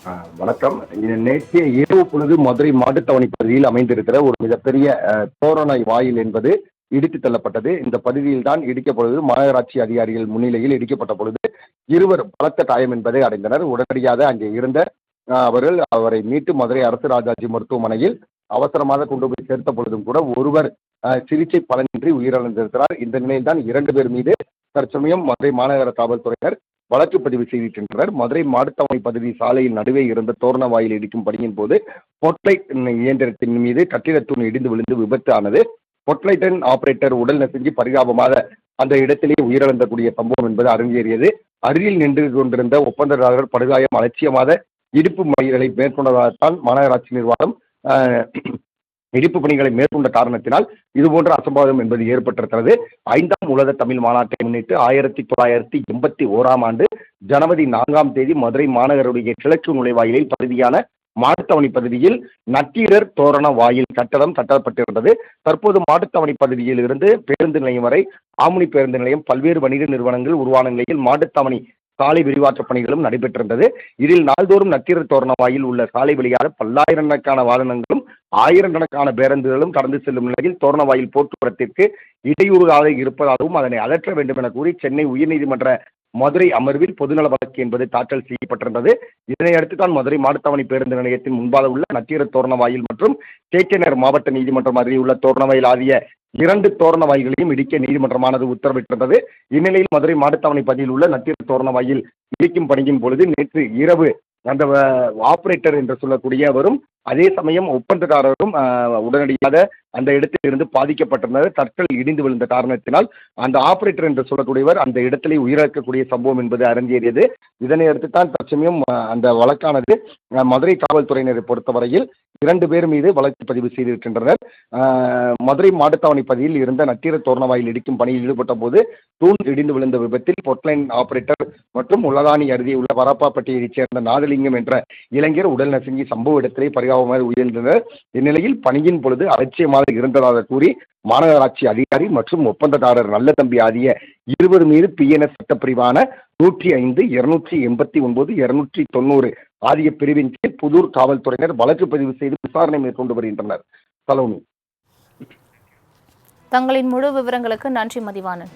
ஆ, வணக்கம். நேற்றைய இரவு பொழுது மதுரை மாட்டுத்தவணை பகுதியில் அமைந்திருக்கிற ஒரு மிகப்பெரிய தோரணை வாயில் என்பது இடித்து தள்ளப்பட்டது. இந்த பகுதியில் தான் இடிக்கப்பொழுது மாநகராட்சி அதிகாரிகள் முன்னிலையில் இடிக்கப்பட்ட பொழுது இருவர் பலத்த காயம் என்பதை அடைந்தனர். உடனடியாக அங்கே இருந்த அவர்கள் அவரை மீட்டு மதுரை அரசு ராஜாஜி மருத்துவமனையில் அவசரமாக கொண்டு போய் சேர்த்த பொழுதும் கூட ஒருவர் சிகிச்சை பலனின்றி உயிரிழந்திருக்கிறார். இந்த நிலையில் தான் இரண்டு பேர் மீது தற்சமயம் மதுரை மாநகர காவல்துறையினர் வழக்கு பதிவு செய்திருக்கின்றனர் மதுரை மாடுத்தவணை பகுதி சாலையில் நடுவே இருந்த தோரண வாயில் இடிக்கும் பணியின் போது பொட்லைட் இயந்திரத்தின் மீது கட்டிடத் தூண் இடிந்து விழுந்து விபத்து ஆனது பொட்லைட்டன் ஆபரேட்டர் உடல் நசுங்கி பரிதாபமாக அந்த இடத்திலேயே உயிரிழந்தக்கூடிய சம்பவம் என்பது அரங்கேறியது. அருகில் நின்று கொண்டிருந்த ஒப்பந்ததாரர் படுகாயம் அலட்சியமாக இடிப்பு பணிகளை மேற்கொண்டதால்தான் மாநகராட்சி நிர்வாகம் ஆஹ், இடிப்பு பணிகளை மேற்கொண்ட காரணத்தினால் இதுபோன்ற அசம்பாவிதம் என்பது ஏற்பட்டிருக்கிறது. ஐந்தாம் உலக தமிழ் மாநாட்டை முன்னிட்டு ஆயிரத்தி தொள்ளாயிரத்தி எண்பத்தி ஓராம் ஆண்டு ஜனவரி நான்காம் தேதி மதுரை மாநகருடைய கிழக்கு நுழைவாயிலில் பகுதியான மாட்டுத்தவணி பகுதியில் நக்கீரர் தோரண வாயில் கட்டடம் கட்டப்பட்டிருந்தது. தற்போது மாட்டுத்தவணை பகுதியில் இருந்து பேருந்து நிலையம் வரை ஆமுனி பேருந்து நிலையம் பல்வேறு வணிக நிறுவனங்கள் உருவான நிலையில் மாட்டுத்தவணை சாலை விரிவாற்ற பணிகளும் நடைபெற்றிருந்தது. இதில் நாள்தோறும் நக்கீரர் தோரண வாயில் உள்ள சாலை வழியாக பல்லாயிரக்கணக்கான வாகனங்களும் ஆயிரக்கணக்கான பேருந்துகளும் கடந்து செல்லும் நிலையில் தோரண வாயில் போக்குவரத்திற்கு இடையூறாக இருப்பதாகவும் அதனை அகற்ற வேண்டும் என கூறி சென்னை உயர்நீதிமன்ற மதுரை அமர்வில் பொதுநல வழக்கு என்பது தாக்கல் செய்யப்பட்டிருந்தது. இதனையடுத்து தான் மதுரை மாடுத்தாவணி பேருந்து நிலையத்தின் முன்பாக உள்ள நக்கீர தோரண வாயில் மற்றும் கேகேநகர் மாவட்ட நீதிமன்றம் அருகே உள்ள தோரண வாயில் ஆகிய இரண்டு தோரண வாயில்களையும் இடிக்க நீதிமன்றமானது உத்தரவிட்டிருந்தது. இந்நிலையில் மதுரை மாடுத்தாவணி பகுதியில் உள்ள நத்தீர தோரண வாயில் இடிக்கும் பணியின் பொழுது நேற்று இரவு அந்த ஆப்ரேட்டர் என்று சொல்லக்கூடியவரும் அதே சமயம் ஒப்பந்ததாரரும் உடனடியாக அந்த இடத்தில் இருந்து பாதிக்கப்பட்டிருந்தது. கற்கள் இடிந்து விழுந்த காரணத்தினால் அந்த ஆபரேட்டர் என்று சொல்லக்கூடியவர் அந்த இடத்திலே உயிரிழக்கக்கூடிய சம்பவம் என்பது அரங்கேறியது இதனை அடுத்து தான் தற்சமயம் அந்த வழக்கானது மதுரை காவல்துறையினரை பொறுத்தவரையில் இரண்டு பேர் மீது வழக்கு பதிவு செய்திருக்கின்றனர். மதுரை மாட்டுத்தாவணி பகுதியில் இருந்த நக்கீர தோரணவாயில் இடிக்கும் பணியில் ஈடுபட்ட போது தூண் இடிந்து விழுந்த விபத்தில் பொட்லைன் ஆபரேட்டர் மற்றும் உள்ளதானி அருகே உள்ள வரப்பாப்பட்டியைச் சேர்ந்த நாதலிங்கம் என்ற இளைஞர் உடல் நசுங்கி சம்பவ இடத்திலே பரிதாபமாக உயிரிழந்தனர். இந்நிலையில் பணியின் பொழுது அலட்சியமாக இருந்ததாக கூறி மாநகராட்சி அதிகாரி மற்றும் ஒப்பந்ததாரர் நல்ல தம்பி ஆகிய இருவர் மீது பிஎன்எஸ் சட்டப்பிரிவான நூற்றி ஐந்து இருநூற்றி எண்பத்தி ஒன்பது இருநூற்றி தொண்ணூறு ஆகிய பிரிவின் கீழ் புதூர் காவல்துறையினர் வழக்கு பதிவு செய்து விசாரணை மேற்கொண்டு வருகின்றனர். சலோனி. தங்களின் முழு விவரங்களுக்கு நன்றி மதிவானன்